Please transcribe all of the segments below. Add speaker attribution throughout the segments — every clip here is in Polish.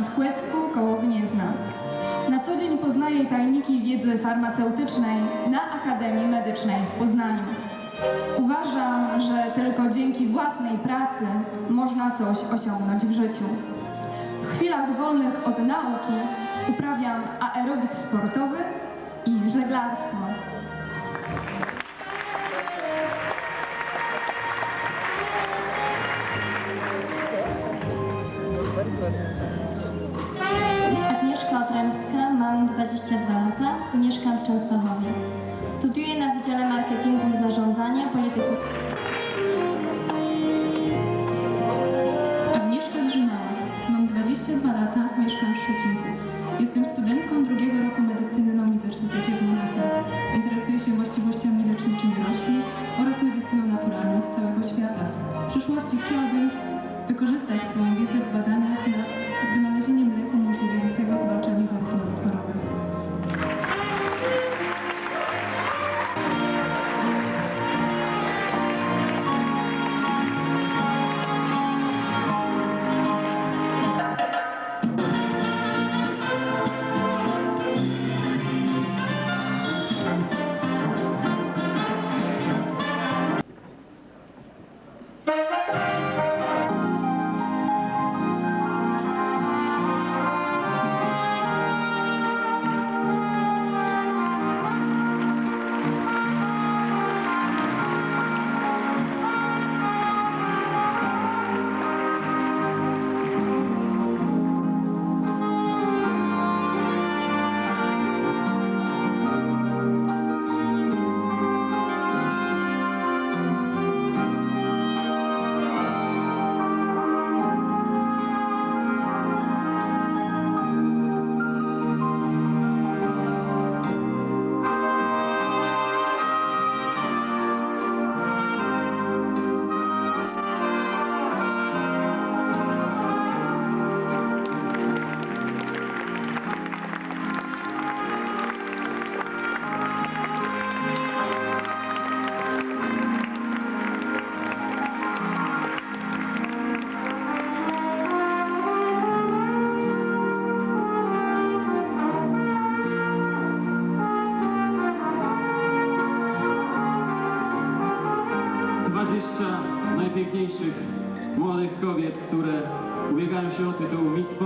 Speaker 1: W Kłecku koło Gniezna. Na co dzień poznaję tajniki wiedzy farmaceutycznej na Akademii Medycznej w Poznaniu. Uważam, że tylko dzięki własnej pracy można coś osiągnąć w życiu. W chwilach wolnych od nauki uprawiam aerobik sportowy i żeglarstwo.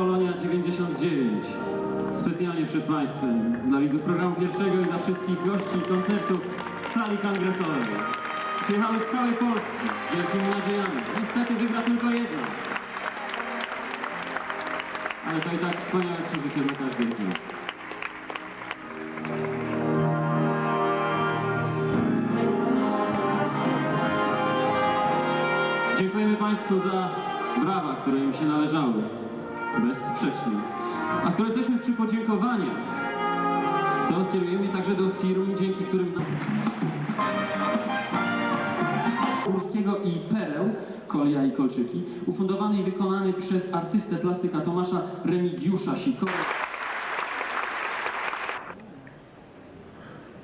Speaker 2: Polonia 99. Specjalnie przed Państwem, dla widzów programu pierwszego i dla wszystkich gości koncertu sali kongresowej. Przyjechały z całej Polski z wielkimi nadziejami. Niestety wygra tylko jedna. Ale to i tak wspaniałe przeżycie dla każdej z. Dziękujemy Państwu za brawa, które im się należały. Bezsprzecznie. A skoro jesteśmy przy podziękowaniach, to skierujemy także do firm, dzięki którym Górskiego i Pereł, Kolia i Kolczyki, ufundowany i wykonany przez artystę plastyka Tomasza Remigiusza Sikoła.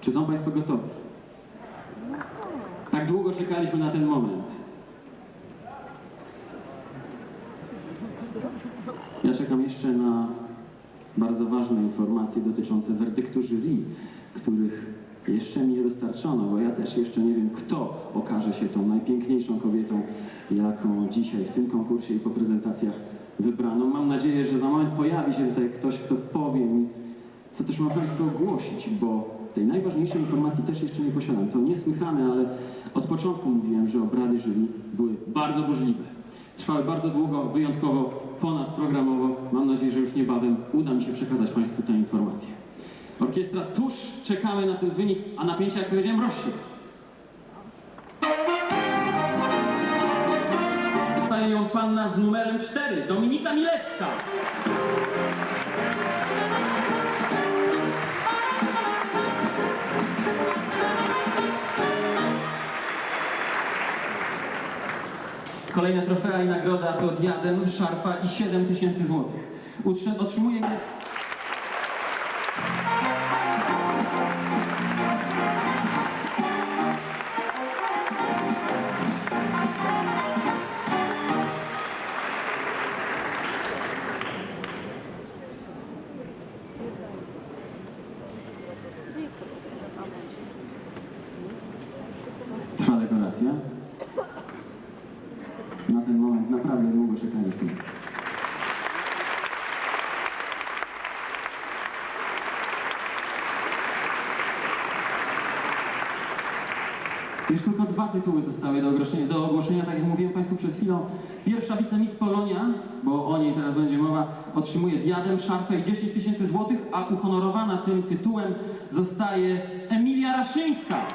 Speaker 2: Czy są Państwo gotowi? Tak długo czekaliśmy na ten moment. Ja czekam jeszcze na bardzo ważne informacje dotyczące werdyktu jury, których jeszcze mi nie dostarczono, bo ja też jeszcze nie wiem, kto okaże się tą najpiękniejszą kobietą, jaką dzisiaj w tym konkursie i po prezentacjach wybrano. Mam nadzieję, że za moment pojawi się tutaj ktoś, kto powie mi, co też ma Państwu ogłosić, bo tej najważniejszej informacji też jeszcze nie posiadam. To niesłychane, ale od początku mówiłem, że obrady jury były bardzo burzliwe. Trwały bardzo długo, wyjątkowo ponadprogramowo. Mam nadzieję, że już niebawem uda mi się przekazać Państwu tę informację. Orkiestra tuż czekamy na ten wynik, a napięcie, jak powiedziałem, rośnie. Staje ją panna z numerem 4, Dominika Milewska. Kolejna trofea i nagroda to diadem, szarfa i 7 tysięcy złotych. Otrzymuje mnie... długo czekaliśmy. Już tylko dwa tytuły zostały do ogłoszenia, do ogłoszenia, tak jak mówiłem Państwu przed chwilą. Pierwsza wicemis Polonia, bo o niej teraz będzie mowa, otrzymuje diadem, szarfę i 10 tysięcy złotych, a uhonorowana tym tytułem zostaje Emilia Raszyńska.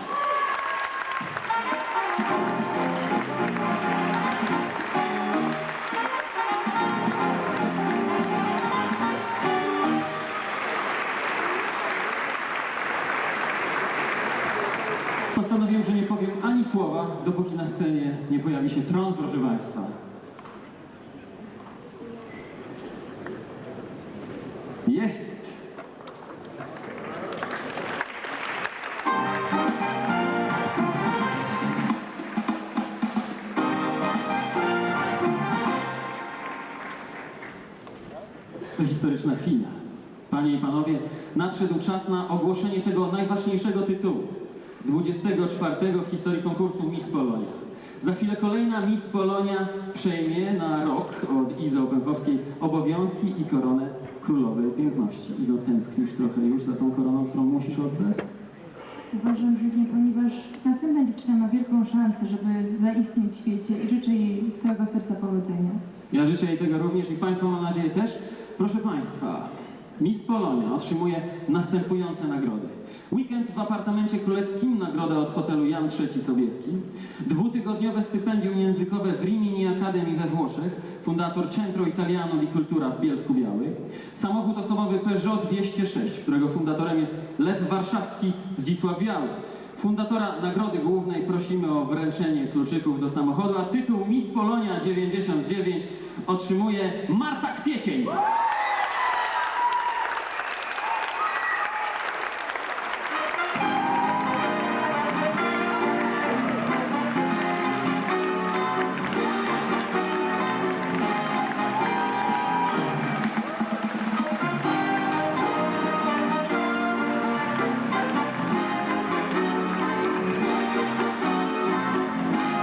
Speaker 2: Scenie nie pojawi się tron, proszę Państwa. Jest! To historyczna chwila. Panie i panowie, nadszedł czas na ogłoszenie tego najważniejszego tytułu. 24 w historii konkursu Miss Polonia. Za chwilę kolejna Miss Polonia przejmie na rok od Izy Opęchowskiej obowiązki i koronę królowej piękności. Izo, tęsknisz trochę już za tą koroną, którą musisz oddać?
Speaker 1: Uważam, że nie, ponieważ następna dziewczyna ma wielką szansę, żeby zaistnieć w świecie i życzę jej z całego serca powodzenia.
Speaker 2: Ja życzę jej tego również i Państwu mam nadzieję też. Proszę Państwa, Miss Polonia otrzymuje następujące nagrody. Weekend w apartamencie królewskim, nagrodę od hotelu Jan III Sobieski. Dwutygodniowe stypendium językowe w Rimini Academy we Włoszech, fundator Centro Italiano di Cultura w Bielsku Białej. Samochód osobowy Peugeot 206, którego fundatorem jest Lew Warszawski Zdzisław Biały. Fundatora nagrody głównej prosimy o wręczenie kluczyków do samochodu, a tytuł Miss Polonia 99 otrzymuje Marta Kwiecień.